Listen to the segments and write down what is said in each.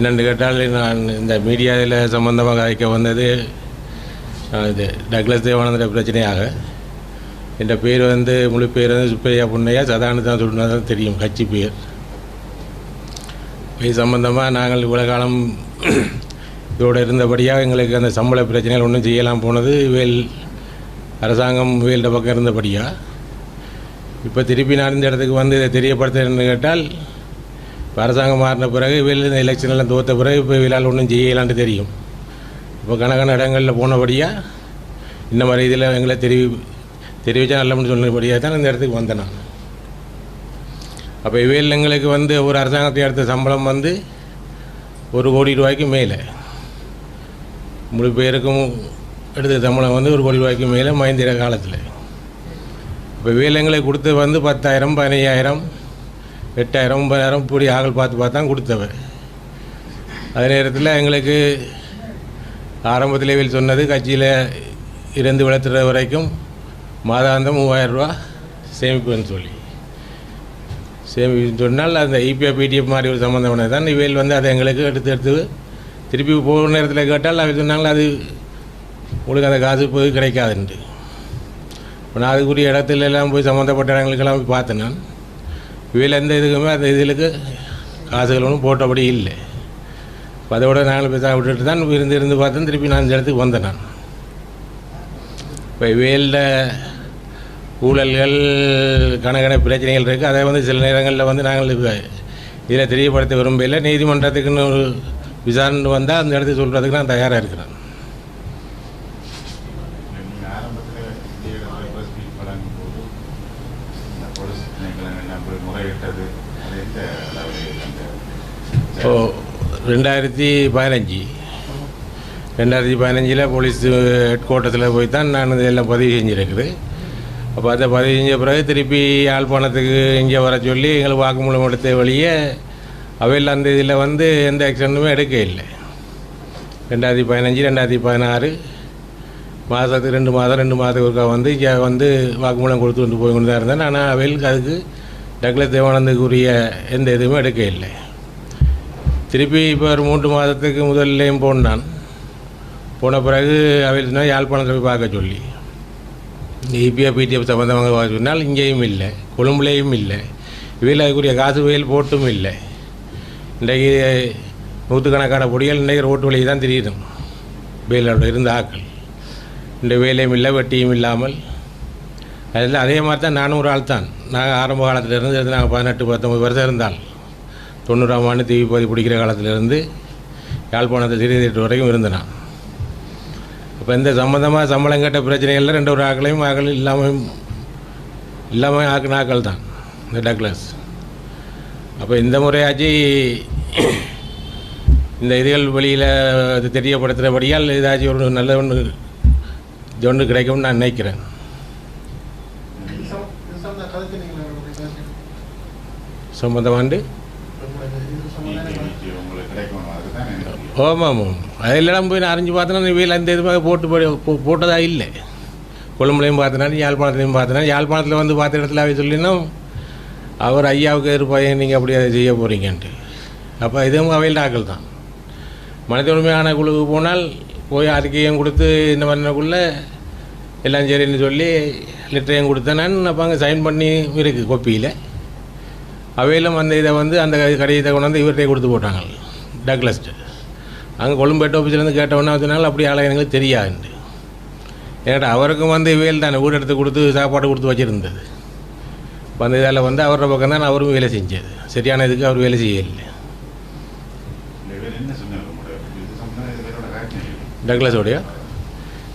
என்னென்னு கேட்டால் நான் இந்த மீடியாவில் சம்பந்தமாக அழைக்க வந்தது இது டக்ளஸ் தேவானந்த பிரச்சனையாக. என் பேர் வந்து முழு பேர் வந்து சுப்பையா புண்ணையா சதானு தான் தெரியும் கட்சி பேர். இது சம்பந்தமாக நாங்கள் இவ்வளோ காலம் இருந்தபடியாக எங்களுக்கு அந்த சம்பள பிரச்சனைகள் ஒன்றும் செய்யலாம் போனது வேல் அரசாங்கம் வேல்ட பக்கம் இருந்தபடியாக இப்போ திருப்பி நான் இந்த இடத்துக்கு வந்து இதை தெரியப்படுத்துறேன்னு கேட்டால் இப்போ அரசாங்கம் மாறின பிறகு வெளியில் இந்த எலெக்ஷன்லாம் தோற்ற பிறகு இப்போ இவளால் ஒன்றும் செய்யலான்ட்டு தெரியும். இப்போ கணக்கான இடங்களில் போனபடியாக இந்த மாதிரி இதில் எங்களை தெரிவி தெரிவித்தா நல்லம்னு சொன்னபடியாக தான் இந்த இடத்துக்கு வந்தேன் நான். அப்போ இவையில் எங்களுக்கு வந்து ஒரு அரசாங்கத்தை எடுத்த சம்பளம் வந்து ஒரு கோடி ரூபாய்க்கு மேலே. முழு பேருக்கும் எடுத்த சம்பளம் வந்து ஒரு கோடி ரூபாய்க்கு மேலே மயந்திர காலத்தில். இப்போ வேலைங்களை கொடுத்து வந்து பத்தாயிரம் பதினையாயிரம். எட்டாயிரம் ஒன்பதாயிரம் இப்படி ஆகல் பார்த்து பார்த்து தான் கொடுத்தவ. அதே நேரத்தில் எங்களுக்கு ஆரம்பத்தில் சொன்னது கட்சியில் இருந்து வளர்த்துற வரைக்கும் மாதாந்தம் மூவாயிரம் ரூபா சேமிப்புன்னு சொல்லி. சேமிப்புன்னு சொன்னால் அந்த இபிஎஃப் பிடிஎஃப் மாதிரி ஒரு சம்மந்தமானது தான். இவையில் வந்து அதை எங்களுக்கு எடுத்து எடுத்து திருப்பி போகிற நேரத்தில் கேட்டால் அவர் சொன்னாங்க அது உங்களுக்கு அந்த காசு போய் கிடைக்காதுன்ட்டு. இப்போ நான் அதுக்குரிய இடத்துல எல்லாம் போய் சம்மந்தப்பட்ட இடங்களுக்கெல்லாம் போய் பார்த்தேன் நான். இவையில் எந்த இதுக்குமே அந்த இதுகளுக்கு காசுகள் ஒன்றும் போட்டபடி இல்லை. இப்போ அதோட நாங்கள் பேச விட்டுட்டு தான் இருந்து இருந்து பார்த்தேன் திருப்பி நான் இந்த இடத்துக்கு வந்தேன் நான். இப்போ இவையில் ஊழல்கள் கணக்கண பிரச்சனைகள் இருக்குது அதை வந்து சில நேரங்களில் வந்து நாங்கள் இதில் தெரியப்படுத்த விரும்பல நீதிமன்றத்துக்குன்னு ஒரு விசாரணை வந்தால் அந்த இடத்துக்கு சொல்கிறதுக்கு நான் தயாராக இருக்கிறேன் நீங்க ஆரம்பத்துல இந்த இடத்துல press meet வழங்கும் போது இந்த போலீஸ் திணைக்களம் எல்லாம் போய் முறையிட்டது அது எந்த அளவில் அந்த ஓ ரெண்டாயிரத்தி பதினஞ்சு. ரெண்டாயிரத்தி பதினஞ்சில் போலீஸ் ஹெட் குவார்ட்டர்ஸில் போய் தான் நான் இதெல்லாம் பதிவு செஞ்சுருக்குது அப்போ அதை பதிவு செஞ்ச பிறகு திருப்பி யாழ்ப்பாணத்துக்கு இங்கே வர சொல்லி எங்களுக்கு வாக்குமூலம் எடுத்த வழியே அவையில் அந்த இதில் வந்து எந்த ஆக்ஷனுமே எடுக்க இல்லை. ரெண்டாயிரத்தி பதினஞ்சு ரெண்டாயிரத்தி பதினாறு மாதத்துக்கு ரெண்டு மாதம் ரெண்டு மாதத்துக்கு ஒருக்கா வந்து இங்கே வந்து வாக்குமூலம் கொடுத்து கொண்டு போய் கொண்டு தான் இருந்தேன். ஆனால் அவைகளுக்கு அதுக்கு டக்ளஸ் தேவானந்துக்குரிய எந்த இதுவுமே எடுக்க இல்லை. திருப்பி இப்போ ஒரு மூன்று மாதத்துக்கு முதல்லையும் போனான். போன பிறகு அவையில் சொன்னால் யாழ்ப்பாணத்தில் போய் பார்க்க சொல்லி. இபிஎஃப் பிடிஎஃப் சம்மந்தமாக பார்க்க சொன்னால் இங்கேயும் இல்லை கொழும்புலேயும் இல்லை. இவையில் அதுக்குரிய காசு வயல் போட்டும் இல்லை. இன்றைக்கு நூற்றுக்கணக்கான பொடிகள் இன்றைக்கு ரோட்டு வழியை தான் தெரியுது. வேலோட இருந்த ஆக்கள். இந்த வேலையும் இல்லை வெட்டியும் இல்லாமல். அதில் அதே மாதிரி தான் நானும் ஒரு ஆள் தான் நாங்கள் ஆரம்ப காலத்தில் இருந்து நாங்கள் பதினெட்டு பத்தொம்பது வருஷம் இருந்தால். தொண்ணூறாம் ஆண்டு தீவி பதி பிடிக்கிற காலத்திலிருந்து யாழ்ப்பாணத்தை சிறிதேட்டு வரைக்கும் இருந்தேன் அப்போ இந்த சம்மந்தமாக சம்பளம் கேட்ட பிரச்சனைகளில் ரெண்டு ஒரு ஆக்களையும் ஆக்கள் இல்லாமல் இல்லாமல் ஆக்கின ஆக்கள் தான் இந்த டக்ளஸ். அப்போ இந்த முறையாச்சு இந்த இதுகள் வெளியில் இது தெரியப்படுத்துகிறபடியால் ஏதாச்சும் ஒரு நல்ல ஒன்று இது ஒன்று கிடைக்கும்னு நான் நினைக்கிறேன். சம்பந்தமாண்டு ஆமாம் அது அதெல்லாம் போய் நான் அறிஞ்சு பார்த்தேன்னா நீ வீட்டில் அந்த இதுமாக போட்டு போய் போட்டதாக இல்லை கொழும்புலையும் பார்த்தனாலும் யாழ்ப்பாணத்துலையும் பார்த்தனா யாழ்ப்பாணத்தில் வந்து பார்த்த இடத்துல அவை சொல்லினா அவர் ஐயாவுக்கு எதிர்ப்பாங்க நீங்கள் அப்படி அதை செய்ய போகிறீங்கன்ட்டு அப்போ இதுவும் அவையில் ஆக்கள் தான் மனித உரிமையான குழுவுக்கு போனால் போய் அறிக்கையும் கொடுத்து இந்த மாதிரினக்குள்ளே எல்லாம் சரின்னு சொல்லி லெட்டரையும் கொடுத்தேன் நான் அப்போ அங்கே சைன் பண்ணி இருக்குது கோப்பியில் அவையிலும் வந்து இதை வந்து அந்த கடிதத்தை கொண்டு வந்து இவர்கிட்ட கொடுத்து போட்டாங்க. டக்லஸ்ட்டு அங்கே கொழும்பு ஹெட் ஆஃபீஸ்லேருந்து கேட்டவொன்னே வந்தனால அப்படி ஆளை எங்களுக்கு தெரியாதுண்டு ஏன்னா அவருக்கும் வந்து வேல் தானே வீடு எடுத்து கொடுத்து சாப்பாடு கொடுத்து வச்சுருந்தது. வந்து இதில் வந்து அவரோட பக்கம் தான் அவரும் வேலை செஞ்சது. சரியான இதுக்கு அவர் வேலை செய்யலை. டக்லஸோடைய டக்லஸோட இல்லை.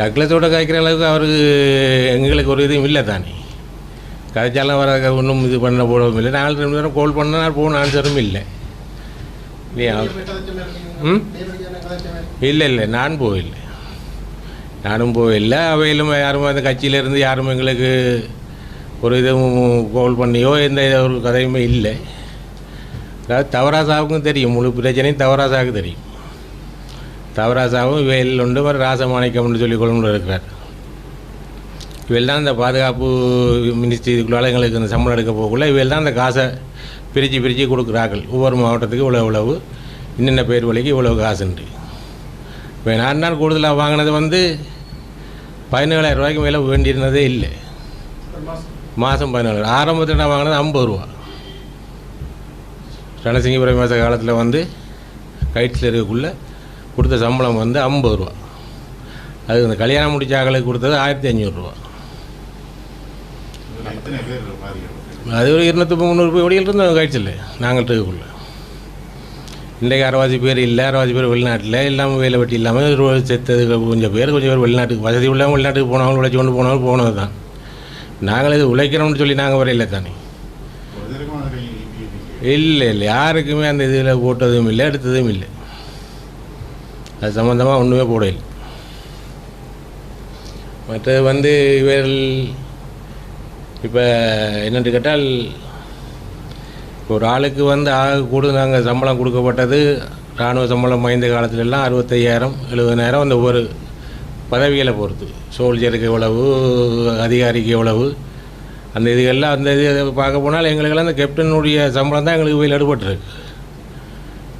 டக்ளஸோட காய்க்கிற அளவுக்கு அவருக்கு எங்களுக்கு ஒரு இதுவும் இல்லை தானே. கதைச்சாலும் வர ஒன்றும் இது பண்ண போடவும் இல்லை. நாலு ரெண்டு நேரம் கால் பண்ணால் ஃபோன் ஆன்சரும் இல்லை. இல்லையா ம்? இல்லை இல்லை நான் போகவில்லை. நானும் போகவில்லை. அவையிலும் யாரும் அந்த கட்சியிலேருந்து யாரும் எங்களுக்கு ஒரு இதுவும் கோல் பண்ணியோ எந்த ஒரு கதையுமே இல்லை. அதாவது தவராசாவுக்கும் தெரியும். முழு பிரச்சனையும் தவராசாவுக்கு தெரியும். தவராசாவும் இவையில் உண்டு. ராசமாணிக்கம்னு சொல்லி கொண்டு இருக்கிறார். இவள் தான் இந்த பாதுகாப்பு மினிஸ்ட்ரி இதுக்குள்ளால எங்களுக்கு இந்த சம்பளம் எடுக்க போகக்குள்ள இவள் தான் அந்த காசை பிரித்து பிரித்து கொடுக்குறார்கள். ஒவ்வொரு மாவட்டத்துக்கு இவ்வளோ இவ்வளவு இன்னென்ன பேர் வழிக்கு இவ்வளோ காசுண்டு. இப்போ நான் தான் கூடுதலாக வாங்கினது வந்து பதினேழாயிரம் ரூபாய்க்கு மேலே வேண்டியிருந்ததே இல்லை. மாதம் பதினேழு ஆரம்பத்தில் நான் வாங்கினது ஐம்பது ரூபா. ரணசிங்கபுரம் மாத காலத்தில் வந்து கைட்டில் இருக்கக்குள்ளே கொடுத்த சம்பளம் வந்து ஐம்பது ரூபா. அது இந்த கல்யாணம் முடிச்ச ஆகளுக்கு கொடுத்தது ஆயிரத்தி அஞ்சூறுரூவா எத்தனை பேர் அது ஒரு இருநூத்தி முந்நூறு ரூபாய் வழியில் இருந்தோம் காய்ச்சல். நாங்கள் இருக்கக்குள்ள இன்றைக்கு அரைவாசி பேர் இல்லை அரைவாசி பேர் வெளிநாட்டில். இல்லாமல் வேலை வெட்டி இல்லாமல் செத்தது கொஞ்சம் பேர் கொஞ்சம் பேர் வெளிநாட்டுக்கு வசதி உள்ளவங்க வெளிநாட்டுக்கு போனவங்க உழைச்சி கொண்டு போனவங்க போனது தான் நாங்கள் இது உழைக்கிறோம்னு சொல்லி நாங்கள் வரையில தானே. இல்லை இல்லை. யாருக்குமே அந்த இதில் போட்டதும் இல்லை எடுத்ததும் இல்லை. அது சம்மந்தமாக ஒன்றுமே போடல மற்றது வந்து இவர்கள் இப்போ என்னென்று கேட்டால் ஒரு ஆளுக்கு வந்து ஆக கூட நாங்கள் சம்பளம் கொடுக்கப்பட்டது இராணுவ சம்பளம் வாய்ந்த காலத்துல எல்லாம் அறுபத்தையாயிரம் எழுபதாயிரம் அந்த ஒவ்வொரு பதவிகளை பொறுத்து. சோல்ஜருக்கு எவ்வளவு அதிகாரிக்கு எவ்வளவு அந்த இதுகள்லாம் அந்த இது பார்க்க போனால் எங்களுக்கெல்லாம் அந்த கேப்டனுடைய சம்பளம் தான் எங்களுக்கு வெயில் அடுபட்டுருக்கு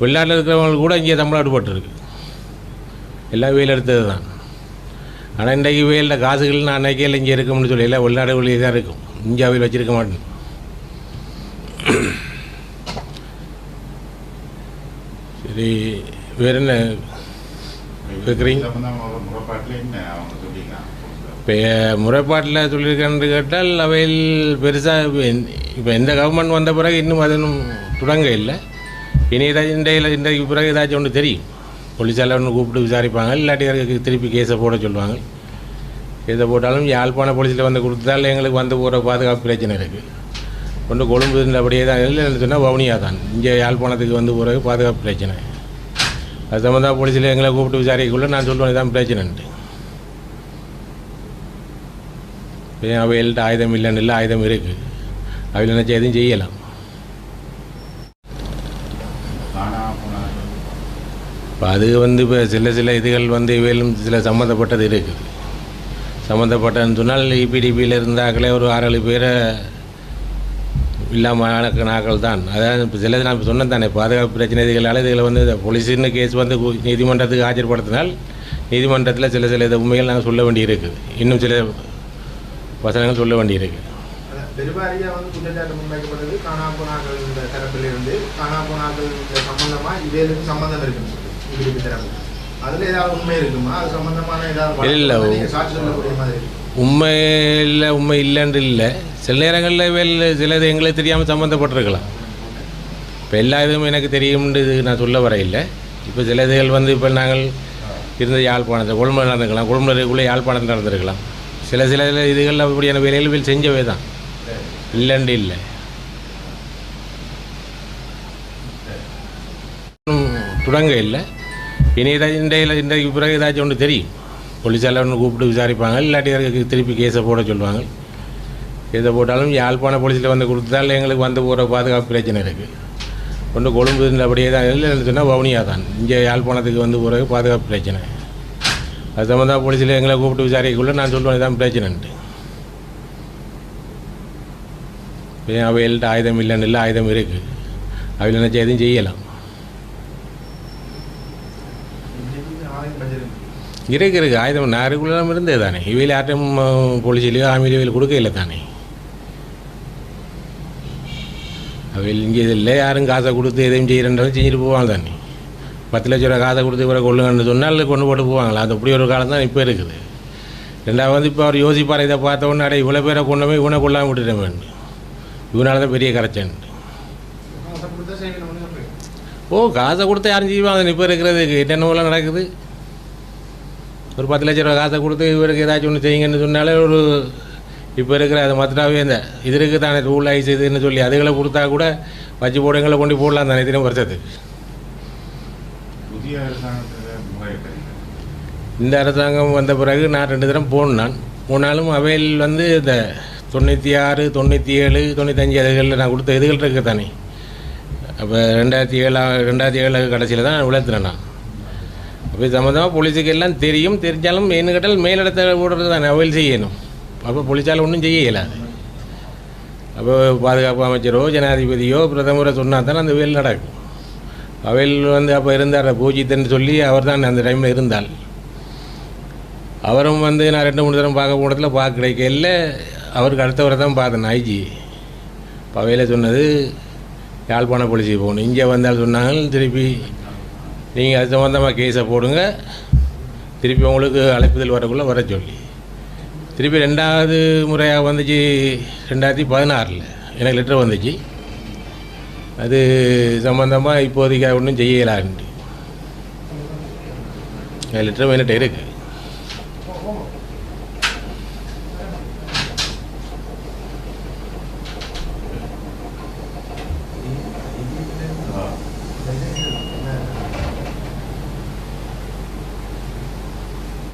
வெளிநாட்டில் இருக்கிறவங்களுக்கு கூட இங்கே சம்பளம் அடுபட்டுருக்கு எல்லாம் வெயில் எடுத்தது தான். ஆனால் இன்றைக்கு வெயிலில் காசுகள் நான் அன்னைக்கே இங்கே இருக்கும்னு சொல்லி எல்லாம் வெளிநாடு தான் இருக்கும். இந்தியாவில் வச்சிருக்க மாட்டேன். சரி வேற என்ன? கேட்குறீங்க இப்போ முறைப்பாட்டில் சொல்லியிருக்கேன்னு கேட்டால் அவையில் பெருசாக இப்போ எந்த கவர்மெண்ட் வந்த பிறகு இன்னும் அது தொடங்க இல்லை. இனி ஏதாச்சும் இன்றையில் இன்றைக்கு பிறகு ஏதாச்சும் ஒன்று தெரியும். போலீஸால் ஒன்று கூப்பிட்டு விசாரிப்பாங்க இல்லாட்டி திருப்பி கேஸை போட சொல்லுவாங்க. எதை போட்டாலும் யாழ்ப்பாண போலீஸில் வந்து கொடுத்தால் எங்களுக்கு வந்து போகிற பாதுகாப்பு பிரச்சனை இருக்குது கொண்டு கொழும்பு அப்படியே தான் இல்லைன்னு சொன்னால் வவுனியா தான். இங்கே யாழ்ப்பாணத்துக்கு வந்து போகிறது பாதுகாப்பு பிரச்சனை. அது சம்மந்தமாக போலீஸில் எங்களை கூப்பிட்டு விசாரிக்கக்குள்ளே நான் சொல்லுவேன் இதான் பிரச்சனைன்ட்டு. இப்போ அவைகள்ட்ட ஆயுதம் இல்லைன்னு இல்லை ஆயுதம் இருக்குது அவையில் நினச்சா எதுவும் செய்யலாம். இப்போ அது வந்து இப்போ சில சில இதுகள் வந்து இவையிலும் சில சம்மந்தப்பட்டது இருக்குது சம்மந்தப்பட்டதுன்னு சொன்னால் இபிடிபியில் இருந்தாக்களே ஒரு ஆறு ஏழு பேரை இல்லாமல் ஆன தான். அதாவது இப்போ சிலது நான் இப்போ சொன்னேன் தானே பாதுகாப்பு பிரச்சனை இதில் வந்து போலீஸுன்னு கேஸ் வந்து நீதிமன்றத்துக்கு ஆஜர்படுத்தினால் நீதிமன்றத்தில் சில சில இதை உண்மைகள் நாங்கள் சொல்ல வேண்டி இருக்குது இன்னும் சில வசனங்கள் சொல்ல வேண்டி இருக்குது அதான் வந்து குற்றச்சாட்டு முன்வைக்கப்பட்டது. காணா போனாக்கள் இந்த தரப்பிலிருந்து காணா போனாக்கள் இந்த சம்பந்தமா இவேலுக்கு சம்பந்தம் இருக்குன்னு சொல்லி இவருக்கு தரப்பு. அதுல ஏதாவது உண்மை இருக்குமா? அது சம்பந்தமான ஏதாவது இல்ல, சாட்சி சொல்லக்கூடிய மாதிரி உண்மை இல்லை உண்மை இல்லைன்னு இல்லை. சில நேரங்களில் வேல் சிலது எங்களுக்கு தெரியாமல் சம்மந்தப்பட்டிருக்கலாம் இப்போ எல்லா இதுவும் எனக்கு தெரியும்னு இது நான் சொல்ல வரையில்லை இப்போ சில இதுகள் வந்து இப்போ நாங்கள் இருந்த யாழ்ப்பாணத்தை கொழும்பு நடந்துக்கலாம். கொழும்புக்குள்ளே யாழ்ப்பாணத்தில் நடந்திருக்கலாம். சில சில இதுகள் அப்படியான வேலைகள் வேல் செஞ்சவே தான். இல்லைன்னு இல்லை. தொடங்க இல்லை. இனி ஏதாச்சும் இன்றையில் இன்றைக்கு பிறகு ஏதாச்சும் ஒன்று தெரியும். போலீஸால் ஒன்று கூப்பிட்டு விசாரிப்பாங்க. இல்லாட்டி அதுக்கு திருப்பி கேஸை போட சொல்லுவாங்க. கேஸை போட்டாலும் யாழ்ப்பாண போலீஸில் வந்து கொடுத்தால் எங்களுக்கு வந்து போகிற பாதுகாப்பு பிரச்சனை இருக்குது ஒன்று கொழும்பு அப்படியே தான். இல்லைன்னு சொன்னால் வவுனியா தான். இங்கே யாழ்ப்பாணத்துக்கு வந்து போகிற பாதுகாப்பு பிரச்சனை. அது சம்மந்தமாக போலீஸில் எங்களை கூப்பிட்டு விசாரிக்கக்குள்ள நான் சொல்லுவேன் தான் பிரச்சனைன்ட்டு. இப்போ ஆயுதம் இல்லைன்னு இல்லை ஆயுதம் இருக்குது அவையில் நினச்சா எதுவும் செய்யலாம். இருக்கு இருக்கு ஆயுதம் நாருக்குள்ளே இருந்தே தானே இவையில் யார்ட்டும் போலீஸ்லையோ இவையில் கொடுக்க இல்லை தானே அவையில் இங்கே இல்லை யாரும் காசை கொடுத்து எதையும் செய்கிறன்றதும் செஞ்சுட்டு போவாங்க தானே பத்து லட்ச ரூபா காசை கொடுத்து இவரை கொள்ளுங்கன்னு சொன்னால் கொண்டு போட்டு போவாங்களா அது அப்படி ஒரு காலம் தான் இப்போ இருக்குது ரெண்டாவது வந்து இப்போ அவர் யோசிப்பார் இதை பார்த்த உடனே அடே இவ்வளோ பேரை கொண்டு போய் இவனை கொள்ளாமல் வேண்டும் இவனால தான் பெரிய கரைச்சன் ஓ காசை கொடுத்து யாரும் செய்வாங்க இப்போ இருக்கிறதுக்கு என்னென்னலாம் நடக்குது ஒரு பத்து லட்ச ரூபா காசை கொடுத்து இவருக்கு ஏதாச்சும் ஒன்று செய்யுங்கன்னு சொன்னாலே ஒரு இப்போ இருக்கிற அது மற்றாவே இந்த இது இருக்குது தானே ரூல் ஐஸ் இதுன்னு சொல்லி அதுகளை கொடுத்தா கூட வச்சு போடுங்களை கொண்டு போடலாம் தானே தினம் வருஷத்துக்கு புதிய இந்த அரசாங்கம் வந்த பிறகு நான் ரெண்டு தரம் போனேன் போனாலும் அவையில் வந்து இந்த தொண்ணூற்றி ஆறு தொண்ணூற்றி ஏழு தொண்ணூத்தஞ்சு அதுகளில் நான் கொடுத்த இதுகள் இருக்குது தானே. அப்போ ரெண்டாயிரத்தி ஏழா ரெண்டாயிரத்தி ஏழு கடைசியில் தான் நான் விளத்துனேன் நான். இது சம்மந்தமாக போலீஸுக்கு எல்லாம் தெரியும். தெரிஞ்சாலும் என்ன கேட்டால் மேலிடத்தை ஓடுறது தானே. அவையில் செய்யணும். அப்போ போலீஸால் ஒன்றும் செய்ய இயலாது. அப்போ பாதுகாப்பு அமைச்சரோ ஜனாதிபதியோ பிரதமரோ சொன்னால் தானே அந்த வேல் நடக்கும். அவையில் வந்து அப்போ இருந்தார் பூஜித்தன்னு சொல்லி அவர் தான் அந்த டைமில் இருந்தால். அவரும் வந்து நான் ரெண்டு மூணு தரம் பார்க்க போனதில் பார்க்க கிடைக்கல. அவருக்கு அடுத்தவரை தான் பார்த்தேன் ஐஜி. இப்போ அவையில் சொன்னது யாழ்ப்பாண போலீஸுக்கு போகணும். இங்கே வந்தால் சொன்னாங்க திருப்பி நீங்கள் அது சம்மந்தமாக கேஸை போடுங்க. திருப்பி உங்களுக்கு அழைப்புதல் வரக்குள்ளே வர சொல்லி. திருப்பி ரெண்டாவது முறையாக வந்துச்சு ரெண்டாயிரத்தி பதினாறில். எனக்கு லெட்டர் வந்துச்சு. அது சம்மந்தமாக இப்போதைக்கு ஒன்றும் செய்யலான்ட்டு. லெட்டர் என்கிட்ட இருக்குது